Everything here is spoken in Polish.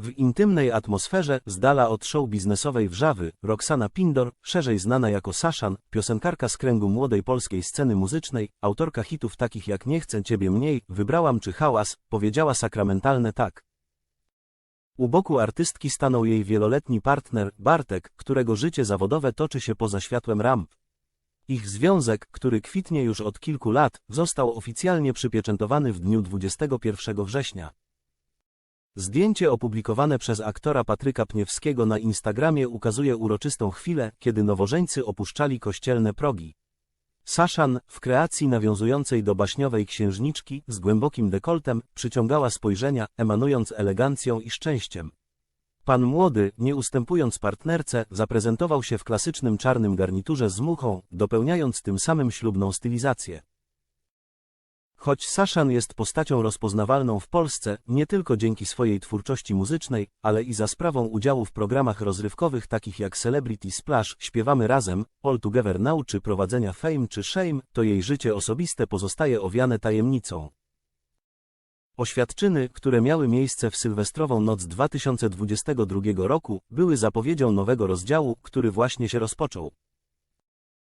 W intymnej atmosferze, z dala od show biznesowej wrzawy, Roxana Pindor, szerzej znana jako Saszan, piosenkarka z kręgu młodej polskiej sceny muzycznej, autorka hitów takich jak Nie chcę ciebie mniej, Wybrałam czy Hałas, powiedziała sakramentalne tak. U boku artystki stanął jej wieloletni partner, Bartek, którego życie zawodowe toczy się poza światłem ramp. Ich związek, który kwitnie już od kilku lat, został oficjalnie przypieczętowany w dniu 21 września. Zdjęcie opublikowane przez aktora Patryka Pniewskiego na Instagramie ukazuje uroczystą chwilę, kiedy nowożeńcy opuszczali kościelne progi. Saszan, w kreacji nawiązującej do baśniowej księżniczki, z głębokim dekoltem, przyciągała spojrzenia, emanując elegancją i szczęściem. Pan młody, nie ustępując partnerce, zaprezentował się w klasycznym czarnym garniturze z muchą, dopełniając tym samym ślubną stylizację. Choć Saszan jest postacią rozpoznawalną w Polsce, nie tylko dzięki swojej twórczości muzycznej, ale i za sprawą udziału w programach rozrywkowych takich jak Celebrity Splash, Śpiewamy Razem, All Together Now czy prowadzenia Fame czy Shame, to jej życie osobiste pozostaje owiane tajemnicą. Oświadczyny, które miały miejsce w sylwestrową noc 2022 roku, były zapowiedzią nowego rozdziału, który właśnie się rozpoczął.